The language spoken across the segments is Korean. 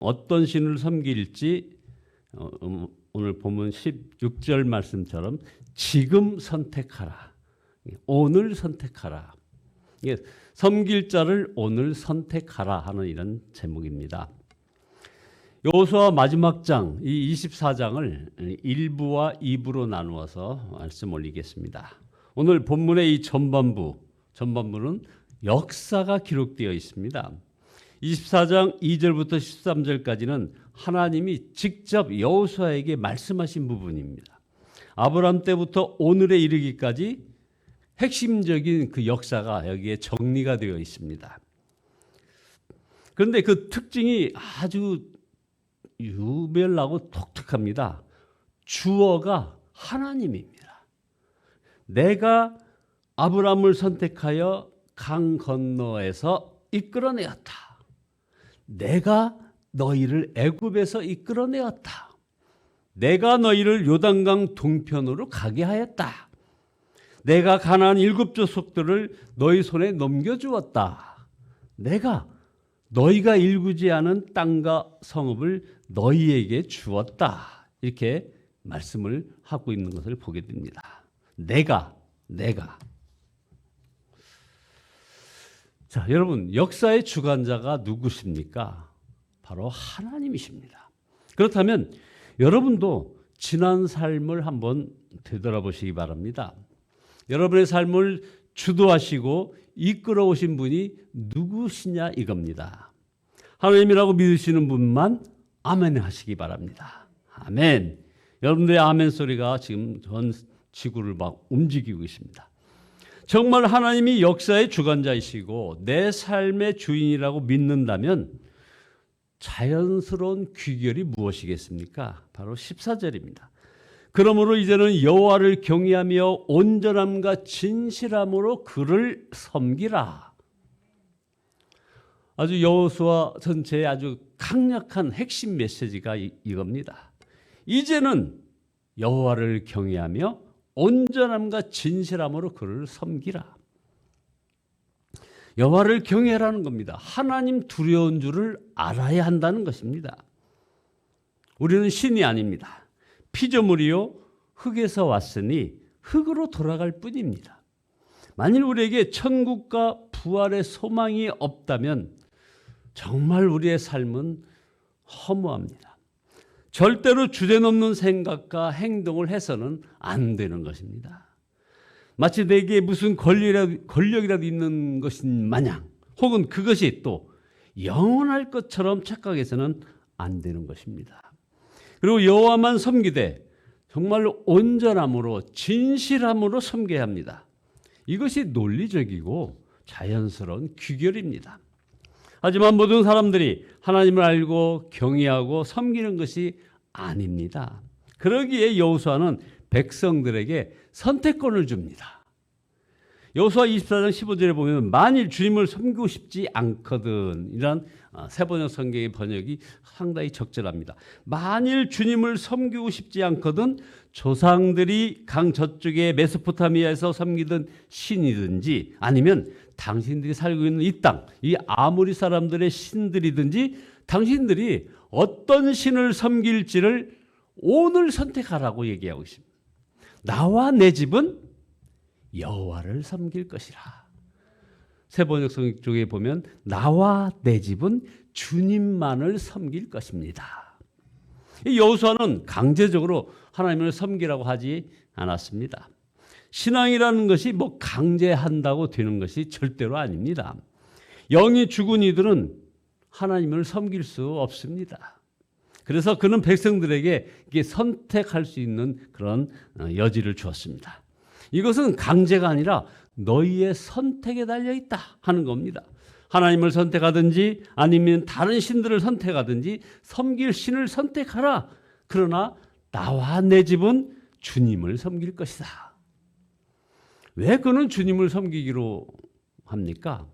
어떤 신을 섬길지 어, 음, 오늘 보면 16절 말씀처럼 지금 선택하라. 오늘 선택하라. 이게 섬길 자를 오늘 선택하라 하는 이런 제목입니다. 여호수아 마지막 장, 이 24장을 1부와 2부로 나누어서 말씀 올리겠습니다. 오늘 본문의 이 전반부, 전반부는 역사가 기록되어 있습니다. 24장 2절부터 13절까지는 하나님이 직접 여호수아에게 말씀하신 부분입니다. 아브라함 때부터 오늘에 이르기까지 핵심적인 그 역사가 여기에 정리가 되어 있습니다. 그런데 그 특징이 아주 유별나고 독특합니다. 주어가 하나님입니다. 내가 아브라함을 선택하여 강 건너에서 이끌어내었다. 내가 너희를 애굽에서 이끌어내었다. 내가 너희를 요단강 동편으로 가게 하였다. 내가 가나안 일곱 족속들을 너희 손에 넘겨 주었다. 내가 너희가 일구지 않은 땅과 성읍을 너희에게 주었다. 이렇게 말씀을 하고 있는 것을 보게 됩니다. 내가, 내가. 자, 여러분, 역사의 주관자가 누구십니까? 바로 하나님이십니다. 그렇다면 여러분도 지난 삶을 한번 되돌아보시기 바랍니다. 여러분의 삶을 주도하시고 이끌어 오신 분이 누구시냐 이겁니다. 하나님이라고 믿으시는 분만 아멘 하시기 바랍니다. 아멘. 여러분들의 아멘 소리가 지금 전 지구를 막 움직이고 있습니다. 정말 하나님이 역사의 주관자이시고 내 삶의 주인이라고 믿는다면 자연스러운 귀결이 무엇이겠습니까? 바로 14절입니다. 그러므로 이제는 여호와를 경외하며 온전함과 진실함으로 그를 섬기라. 아주 여호수아 전체의 아주 강력한 핵심 메시지가 이, 이겁니다. 이제는 여호와를 경외하며 온전함과 진실함으로 그를 섬기라. 여호와를 경외라는 겁니다. 하나님 두려운 줄을 알아야 한다는 것입니다. 우리는 신이 아닙니다. 피조물이요 흙에서 왔으니 흙으로 돌아갈 뿐입니다. 만일 우리에게 천국과 부활의 소망이 없다면 정말 우리의 삶은 허무합니다. 절대로 주제넘는 생각과 행동을 해서는 안 되는 것입니다. 마치 내게 무슨 권력이라도, 권력이라도 있는 것인 마냥 혹은 그것이 또 영원할 것처럼 착각해서는 안 되는 것입니다. 그리고 여호와만 섬기되 정말 온전함으로 진실함으로 섬겨야 합니다. 이것이 논리적이고 자연스러운 귀결입니다. 하지만 모든 사람들이 하나님을 알고 경외하고 섬기는 것이 아닙니다. 그러기에 여호수아는 백성들에게 선택권을 줍니다. 여호수아 24장 15절에 보면 만일 주님을 섬기고 싶지 않거든 이런 어, 세번역 성경의 번역이 상당히 적절합니다. 만일 주님을 섬기고 싶지 않거든 조상들이 강 저쪽에 메소포타미아에서 섬기던 신이든지 아니면 당신들이 살고 있는 이 땅, 이 아무리 사람들의 신들이든지 당신들이 어떤 신을 섬길지를 오늘 선택하라고 얘기하고 있습니다. 나와 내 집은 여호와를 섬길 것이라. 세번역 성경 쪽에 보면 나와 내 집은 주님만을 섬길 것입니다. 이 여호수아는 강제적으로 하나님을 섬기라고 하지 않았습니다. 신앙이라는 것이 뭐 강제한다고 되는 것이 절대로 아닙니다. 영이 죽은 이들은 하나님을 섬길 수 없습니다. 그래서 그는 백성들에게 이게 선택할 수 있는 그런 어, 여지를 주었습니다. 이것은 강제가 아니라 너희의 선택에 달려 있다 하는 겁니다. 하나님을 선택하든지 아니면 다른 신들을 선택하든지 섬길 신을 선택하라. 그러나 나와 내 집은 주님을 섬길 것이다. 왜 그는 주님을 섬기기로 합니까?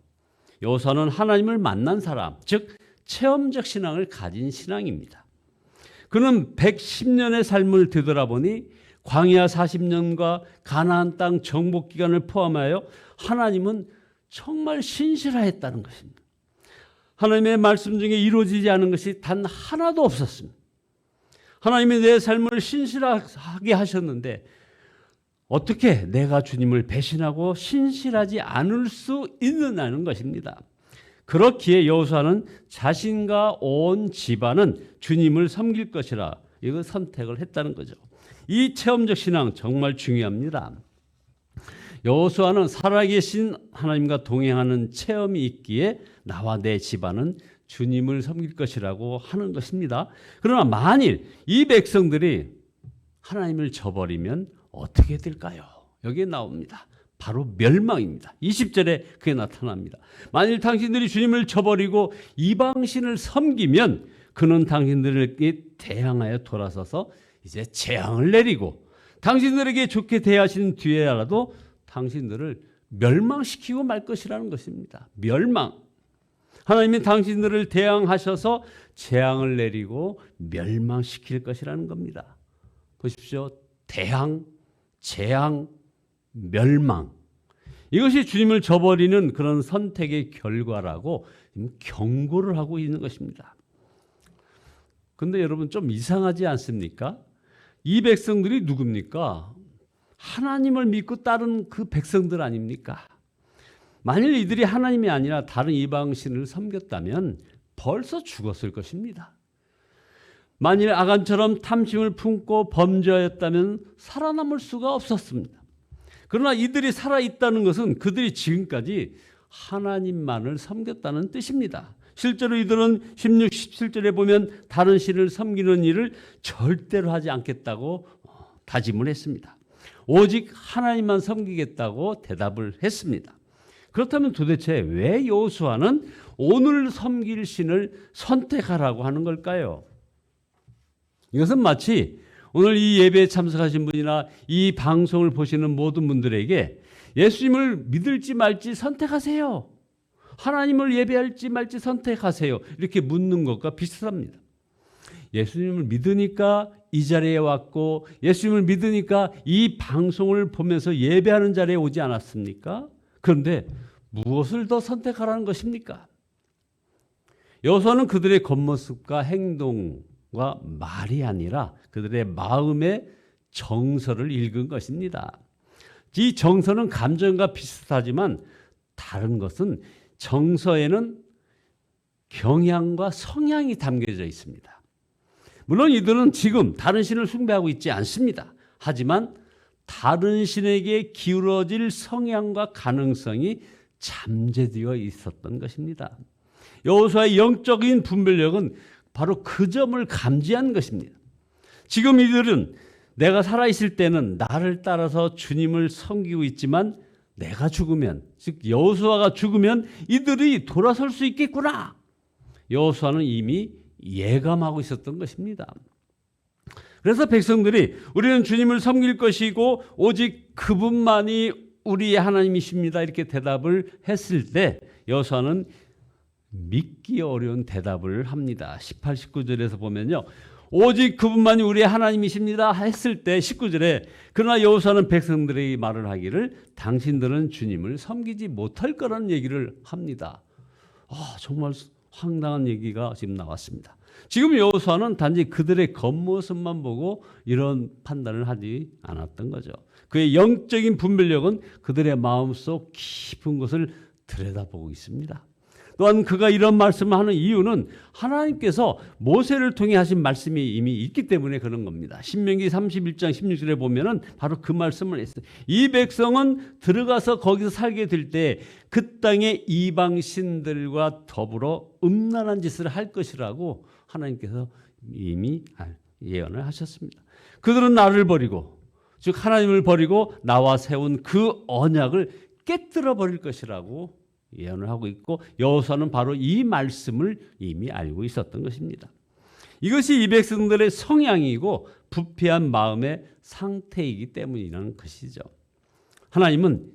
여호사는 하나님을 만난 사람, 즉 체험적 신앙을 가진 신앙입니다. 그는 110년의 삶을 되돌아보니 광야 40년과 가나안 땅 정복 기간을 포함하여 하나님은 정말 신실하였다는 것입니다. 하나님의 말씀 중에 이루어지지 않은 것이 단 하나도 없었습니다. 하나님이 내 삶을 신실하게 하셨는데 어떻게 내가 주님을 배신하고 신실하지 않을 수 있느냐는 것입니다. 그렇기에 여호수아는 자신과 온 집안은 주님을 섬길 것이라 이거 선택을 했다는 거죠. 이 체험적 신앙 정말 중요합니다. 여호수아는 살아계신 하나님과 동행하는 체험이 있기에 나와 내 집안은 주님을 섬길 것이라고 하는 것입니다. 그러나 만일 이 백성들이 하나님을 저버리면 어떻게 될까요? 여기에 나옵니다. 바로 멸망입니다. 20절에 그게 나타납니다. 만일 당신들이 주님을 저버리고 이방신을 섬기면 그는 당신들에게 대항하여 돌아서서 이제 재앙을 내리고 당신들에게 좋게 대하시는 뒤에라도 당신들을 멸망시키고 말 것이라는 것입니다. 멸망. 하나님이 당신들을 대항하셔서 재앙을 내리고 멸망시킬 것이라는 겁니다. 보십시오. 대항, 재앙, 멸망. 이것이 주님을 저버리는 그런 선택의 결과라고 경고를 하고 있는 것입니다. 근데 여러분 좀 이상하지 않습니까? 이 백성들이 누굽니까? 하나님을 믿고 따른 그 백성들 아닙니까? 만일 이들이 하나님이 아니라 다른 이방신을 섬겼다면 벌써 죽었을 것입니다. 만일 아간처럼 탐심을 품고 범죄하였다면 살아남을 수가 없었습니다. 그러나 이들이 살아 있다는 것은 그들이 지금까지 하나님만을 섬겼다는 뜻입니다. 실제로 이들은 16, 17절에 보면 다른 신을 섬기는 일을 절대로 하지 않겠다고 다짐을 했습니다. 오직 하나님만 섬기겠다고 대답을 했습니다. 그렇다면 도대체 왜 여호수아는 오늘 섬길 신을 선택하라고 하는 걸까요? 이것은 마치 오늘 이 예배에 참석하신 분이나 이 방송을 보시는 모든 분들에게 예수님을 믿을지 말지 선택하세요. 하나님을 예배할지 말지 선택하세요. 이렇게 묻는 것과 비슷합니다. 예수님을 믿으니까 이 자리에 왔고 예수님을 믿으니까 이 방송을 보면서 예배하는 자리에 오지 않았습니까? 그런데 무엇을 더 선택하라는 것입니까? 여호수아는 그들의 겉모습과 행동 과 말이 아니라 그들의 마음의 정서를 읽은 것입니다. 이 정서는 감정과 비슷하지만 다른 것은 정서에는 경향과 성향이 담겨져 있습니다. 물론 이들은 지금 다른 신을 숭배하고 있지 않습니다. 하지만 다른 신에게 기울어질 성향과 가능성이 잠재되어 있었던 것입니다. 여호수아의 영적인 분별력은 바로 그 점을 감지한 것입니다. 지금 이들은 내가 살아 있을 때는 나를 따라서 주님을 섬기고 있지만 내가 죽으면 즉 여호수아가 죽으면 이들이 돌아설 수 있겠구나. 여호수아는 이미 예감하고 있었던 것입니다. 그래서 백성들이 우리는 주님을 섬길 것이고 오직 그분만이 우리의 하나님이십니다. 이렇게 대답을 했을 때 여호수아는 믿기 어려운 대답을 합니다. 18, 19절에서 보면요. 오직 그분만이 우리의 하나님이십니다 했을 때 19절에 그러나 여호수아는 백성들의 말을 하기를 당신들은 주님을 섬기지 못할 거라는 얘기를 합니다. 아, 정말 황당한 얘기가 지금 나왔습니다. 지금 여호수아는 단지 그들의 겉모습만 보고 이런 판단을 하지 않았던 거죠. 그의 영적인 분별력은 그들의 마음속 깊은 것을 들여다보고 있습니다. 또한 그가 이런 말씀을 하는 이유는 하나님께서 모세를 통해 하신 말씀이 이미 있기 때문에 그런 겁니다. 신명기 31장 16절에 보면은 바로 그 말씀을 했어요. 이 백성은 들어가서 거기서 살게 될 때 그 땅의 이방 신들과 더불어 음란한 짓을 할 것이라고 하나님께서 이미 예언을 하셨습니다. 그들은 나를 버리고 즉 하나님을 버리고 나와 세운 그 언약을 깨뜨려 버릴 것이라고 예언을 하고 있고 여호수아는 바로 이 말씀을 이미 알고 있었던 것입니다. 이것이 이 백성들의 성향이고 부패한 마음의 상태이기 때문이라는 것이죠. 하나님은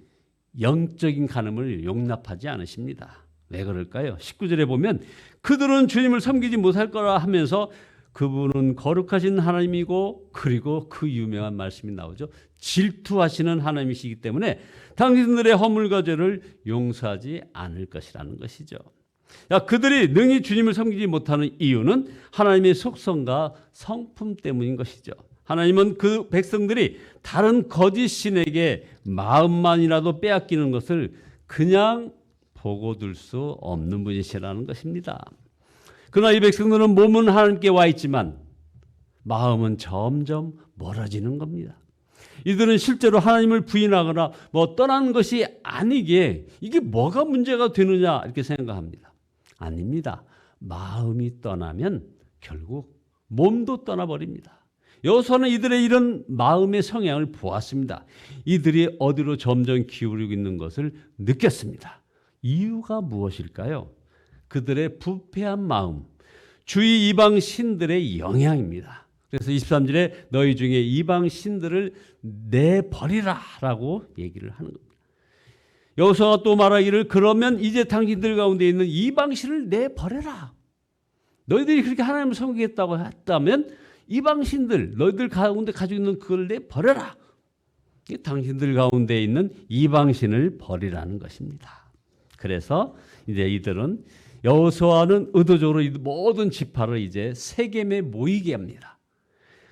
영적인 간음을 용납하지 않으십니다. 왜 그럴까요? 19절에 보면 그들은 주님을 섬기지 못할 거라 하면서 그분은 거룩하신 하나님이고 그리고 그 유명한 말씀이 나오죠. 질투하시는 하나님이시기 때문에 당신들의 허물과 죄를 용서하지 않을 것이라는 것이죠. 야, 그들이 능히 주님을 섬기지 못하는 이유는 하나님의 속성과 성품 때문인 것이죠. 하나님은 그 백성들이 다른 거짓 신에게 마음만이라도 빼앗기는 것을 그냥 보고 둘 수 없는 분이시라는 것입니다. 그러나 이 백성들은 몸은 하나님께 와 있지만 마음은 점점 멀어지는 겁니다. 이들은 실제로 하나님을 부인하거나 뭐 떠나는 것이 아니기에 이게 뭐가 문제가 되느냐 이렇게 생각합니다. 아닙니다. 마음이 떠나면 결국 몸도 떠나버립니다. 여호수아는 이들의 이런 마음의 성향을 보았습니다. 이들이 어디로 점점 기울이고 있는 것을 느꼈습니다. 이유가 무엇일까요? 그들의 부패한 마음, 주위 이방 신들의 영향입니다. 그래서 23절에 너희 중에 이방 신들을 내버리라라고 얘기를 하는 겁니다. 여호수아가 또 말하기를 그러면 이제 당신들 가운데 있는 이방 신을 내버려라. 너희들이 그렇게 하나님을 섬기겠다고 했다면 이방 신들 너희들 가운데 가지고 있는 그걸 내버려라. 당신들 가운데 있는 이방 신을 버리라는 것입니다. 그래서 이제 이들은 여호수아는 의도적으로 모든 지파를 이제 세겜에 모이게 합니다.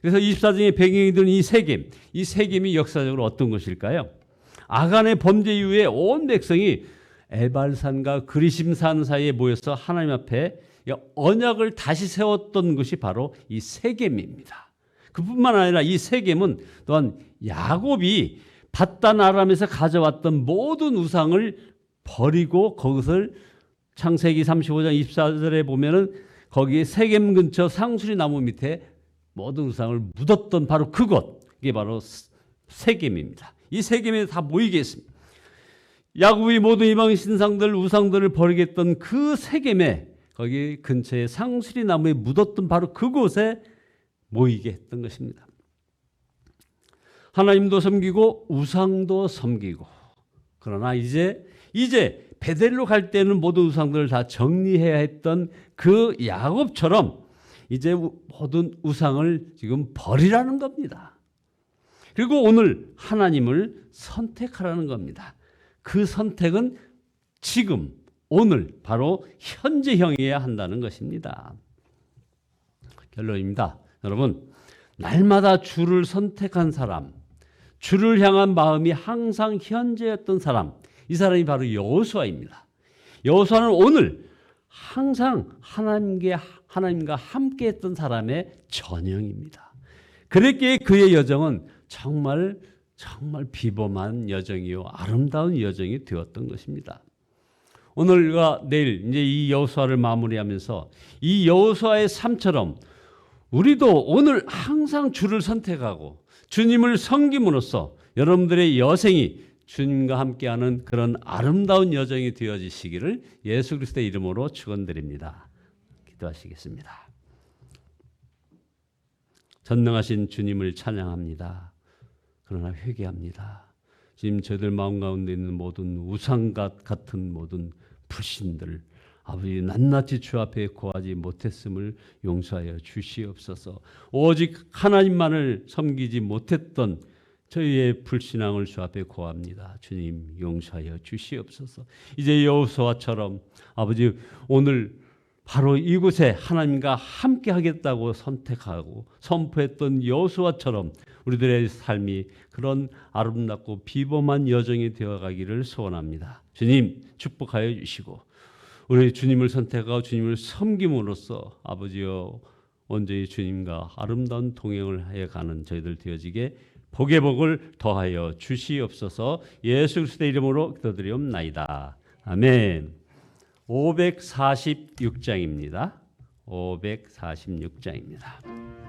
그래서 24장의 배경이 되는 이 세겜, 이 세겜이 역사적으로 어떤 것일까요? 아간의 범죄 이후에 온 백성이 에발산과 그리심산 사이에 모여서 하나님 앞에 언약을 다시 세웠던 것이 바로 이 세겜입니다. 그뿐만 아니라 이 세겜은 또한 야곱이 바단 아람에서 가져왔던 모든 우상을 버리고 그것을 창세기 35장 24절에 보면은 거기 세겜 근처 상수리 나무 밑에 모든 우상을 묻었던 바로 그곳 이게 바로 세겜입니다. 이 세겜에 다 모이게 했습니다. 야곱이 모든 이방 신상들 우상들을 버리겠던 그 세겜에 거기 근처에 상수리 나무에 묻었던 바로 그곳에 모이게 했던 것입니다. 하나님도 섬기고 우상도 섬기고 그러나 이제 이제 베델로 갈 때는 모든 우상들을 다 정리해야 했던 그 야곱처럼 이제 모든 우상을 지금 버리라는 겁니다. 그리고 오늘 하나님을 선택하라는 겁니다. 그 선택은 지금 오늘 바로 현재형이어야 한다는 것입니다. 결론입니다. 여러분 날마다 주를 선택한 사람, 주를 향한 마음이 항상 현재였던 사람, 이 사람이 바로 여호수아입니다. 여호수아는 오늘 항상 하나님께 하나님과 함께 했던 사람의 전형입니다. 그랬기에 그의 여정은 정말 정말 비범한 여정이요 아름다운 여정이 되었던 것입니다. 오늘과 내일 이제 이 여호수아를 마무리하면서 이 여호수아의 삶처럼 우리도 오늘 항상 주를 선택하고 주님을 섬김으로써 여러분들의 여생이 주님과 함께하는 그런 아름다운 여정이 되어지시기를 예수 그리스도의 이름으로 축원드립니다. 기도하시겠습니다. 전능하신 주님을 찬양합니다. 그러나 회개합니다. 지금 저희들 마음 가운데 있는 모든 우상갓 같은 모든 불신들 아버지 낱낱이 주 앞에 고하지 못했음을 용서하여 주시옵소서. 오직 하나님만을 섬기지 못했던 저희의 불신앙을 주 앞에 고합니다. 주님 용서하여 주시옵소서. 이제 여호수아처럼 아버지 오늘 바로 이곳에 하나님과 함께 하겠다고 선택하고 선포했던 여호수아처럼 우리들의 삶이 그런 아름답고 비범한 여정이 되어가기를 소원합니다. 주님 축복하여 주시고 우리 주님을 선택하고 주님을 섬김으로써 아버지여 온전히 주님과 아름다운 동행을 해 가는 저희들 되어지게 복의 복을 더하여 주시옵소서 예수 그리스도의 이름으로 기도드리옵나이다. 아멘. 546장입니다. 546장입니다.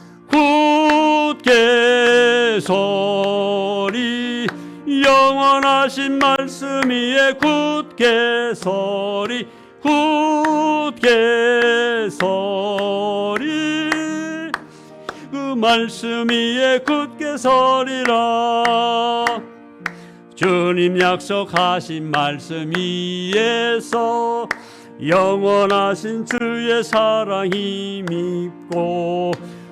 굳게 서리 영원하신 말씀 위에 굳게 서리 굳게 서리 그 말씀 위에 굳게 서리라. 주님 약속하신 말씀 위에서 영원하신 주의 사랑 힘입고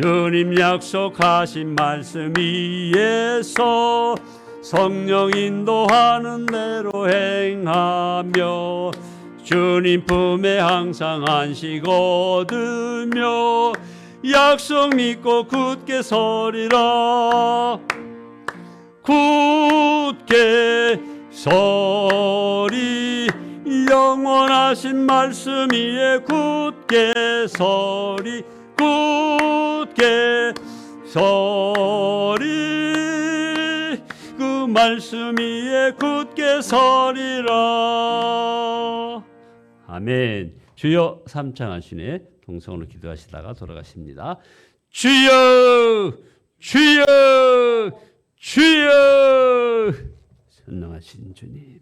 주님 약속하신 말씀 위에서 성령 인도하는 대로 행하며 주님 품에 항상 안식 얻으며 약속 믿고 굳게 서리라. 굳게 서리. 영원하신 말씀 위에 굳게 서리 굳게 서리. 그 말씀 위에 굳게 서리라. 아멘. 주여 삼창하시네. 동성으로 기도하시다가 돌아가십니다. 주여 주여 주여. 선능하신 주님